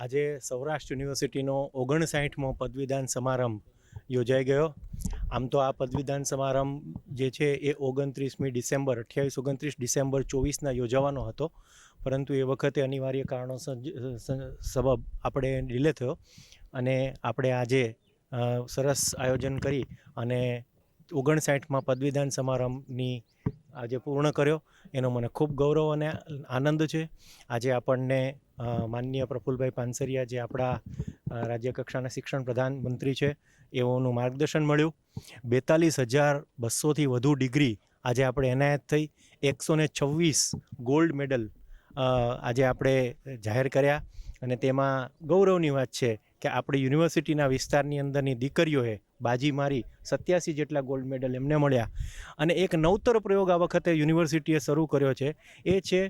આજે સૌરાષ્ટ્ર યુનિવર્સિટીનો ઓગણસાઠમો પદવીદાન સમારંભ યોજાઈ ગયો. આમ તો આ પદવીદાન સમારંભ જે છે એ ઓગણત્રીસમી ડિસેમ્બર, અઠ્યાવીસ ઓગણત્રીસ ડિસેમ્બર ચોવીસના યોજાવાનો હતો. પરંતુ એ વખતે અનિવાર્ય કારણો સબબ આપણે ડિલે થયો અને આપણે આજે સરસ આયોજન કરી અને ઓગણસાઠમાં પદવીદાન સમારંભની આજે પૂર્ણ કર્યો. એનો મને ખૂબ ગૌરવ અને આનંદ છે. આજે આપણને માનનીય પ્રફુલભાઈ પાનસરિયા, જે આપણા રાજ્ય કક્ષાના શિક્ષણ પ્રધાન મંત્રી છે, એઓનું માર્ગદર્શન મળ્યું. બેતાલીસ હજાર બસોથી વધુ ડિગ્રી આજે આપણે એનાયત થઈ. એકસો ને છવ્વીસ ગોલ્ડ મેડલ આજે આપણે જાહેર કર્યા. અને તેમાં ગૌરવની વાત છે કે આપણી યુનિવર્સિટીના વિસ્તારની અંદરની દીકરીઓએ બાજી મારી સત્યાસી જેટલા ગોલ્ડ મેડલ એમને મળ્યા. અને એક નવતર પ્રયોગ આ વખતે યુનિવર્સિટીએ શરૂ કર્યો છે. એ છે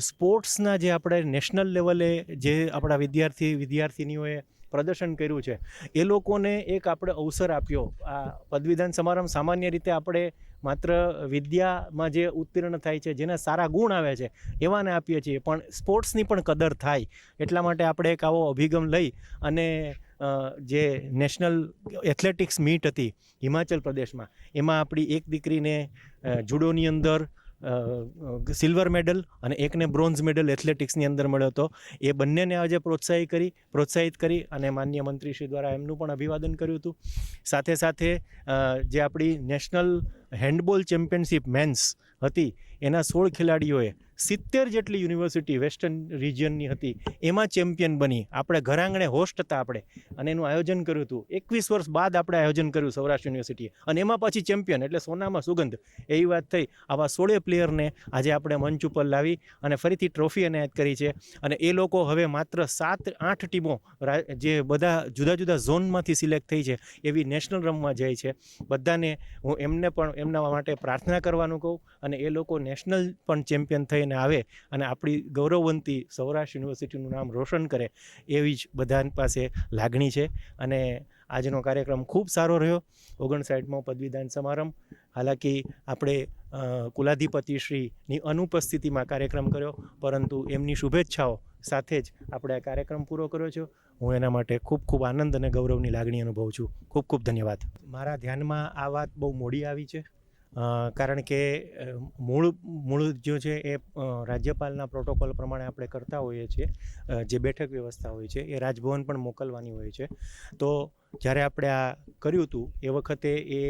સ્પોર્ટ્સના જે આપણે નેશનલ લેવલે જે આપણા વિદ્યાર્થી વિદ્યાર્થિનીઓએ પ્રદર્શન કર્યું છે. એ લોકોને એક આપણે અવસર આપ્યો. આ પદવીદાન સમારંભ સામાન્ય રીતે આપણે માત્ર વિદ્યામાં જે ઉત્તીર્ણ થાય છે, જેના સારા ગુણ આવે છે, એવાને આપીએ છીએ. પણ સ્પોર્ટ્સની પણ કદર થાય. એટલા માટે આપણે એક આવો અભિગમ લઈ અને જે નેશનલ એથ્લેટિક્સ મીટ હતી હિમાચલ પ્રદેશમાં, એમાં આપણી એક દીકરીને જુડોની અંદર સિલ્વર મેડલ અને એકને બ્રોન્ઝ મેડલ એથ્લેટિક્સની અંદર મળ્યો હતો. એ બંનેને આજે પ્રોત્સાહિત કરી પ્રોત્સાહિત કરી અને માન્ય મંત્રીશ્રી દ્વારા એમનું પણ અભિવાદન કર્યું હતું. સાથે સાથે જે આપણી નેશનલ હેન્ડબોલ ચેમ્પિયનશિપ મેન્સ હતી, એના સોળ ખેલાડીઓએ સિત્તેર જેટલી યુનિવર્સિટી વેસ્ટર્ન રિજિયનની હતી, એમાં ચેમ્પિયન બની. આપણે ઘરાંગણે હોસ્ટ હતા આપણે. અને એનું આયોજન કર્યું હતું. એકવીસ વર્ષ બાદ આપણે આયોજન કર્યું સૌરાષ્ટ્ર યુનિવર્સિટીએ. અને એમાં પછી ચેમ્પિયન, એટલે સોનામાં સુગંધ. એવી વાત થઈ. આવા સોળે પ્લેયરને આજે આપણે મંચ ઉપર લાવી અને ફરીથી ટ્રોફી એનાયત કરી છે. અને એ લોકો હવે માત્ર સાત, આઠ ટીમો જે બધા જુદા જુદા ઝોનમાંથી સિલેક્ટ થઈ છે, એવી નેશનલ રમવા જાય છે. બધાને હું એમને પણ એમના માટે પ્રાર્થના કરવાનું કહું અને એ લોકો નેશનલ પણ ચેમ્પિયન થઈને આવે અને આપણી ગૌરવવંતી સૌરાષ્ટ્ર યુનિવર્સિટીનું નામ રોશન કરે એવી જ બધા પાસે લાગણી છે. અને આજનો કાર્યક્રમ ખૂબ સારો રહ્યો. ઓગણસાઠમો પદવીદાન સમારંભ. હાલાકી આપણે કુલાધિપતિશ્રીની અનુપસ્થિતિમાં કાર્યક્રમ કર્યો, પરંતુ એમની શુભેચ્છાઓ સાથે જ આપણે આ કાર્યક્રમ પૂરો કર્યો છે. હું એના માટે ખૂબ ખૂબ આનંદ અને ગૌરવની લાગણી અનુભવું છું. ખૂબ ખૂબ ધન્યવાદ. મારા ધ્યાનમાં આ વાત બહુ મોડી આવી છે. કારણ કે મૂળ મૂળ જો છે એ રાજ્યપાલના પ્રોટોકોલ પ્રમાણે આપણે કરતા હોઈએ છીએ જે બેઠક વ્યવસ્થા હોય છે એ રાજભવન પણ મોકલવાની હોય છે. તો જ્યારે આપણે આ કર્યું હતું, એ વખતે એ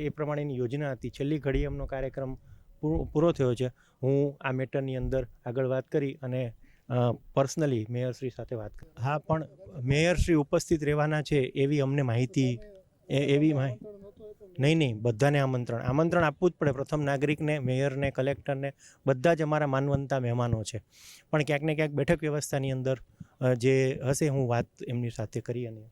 એ પ્રમાણેની યોજના હતી. છેલ્લી ઘડી એમનો કાર્યક્રમ પૂરો થયો છે. હું આ મેટરની અંદર આગળ વાત કરી અને પર્સનલી મેયરશ્રી સાથે વાત કરી. હા, પણ મેયરશ્રી ઉપસ્થિત રહેવાના છે એવી અમને માહિતી એ એવી માહિતી નહીં નહીં, બધાને આમંત્રણ. આમંત્રણ આપવું જ પડે. પ્રથમ નાગરિકને, મેયરને, કલેક્ટરને, બધા જ અમારા માનવંતા મહેમાનો છે. પણ ક્યાંક ને ક્યાંક બેઠક વ્યવસ્થાની અંદર જે હશે, હું વાત એમની સાથે કરી અને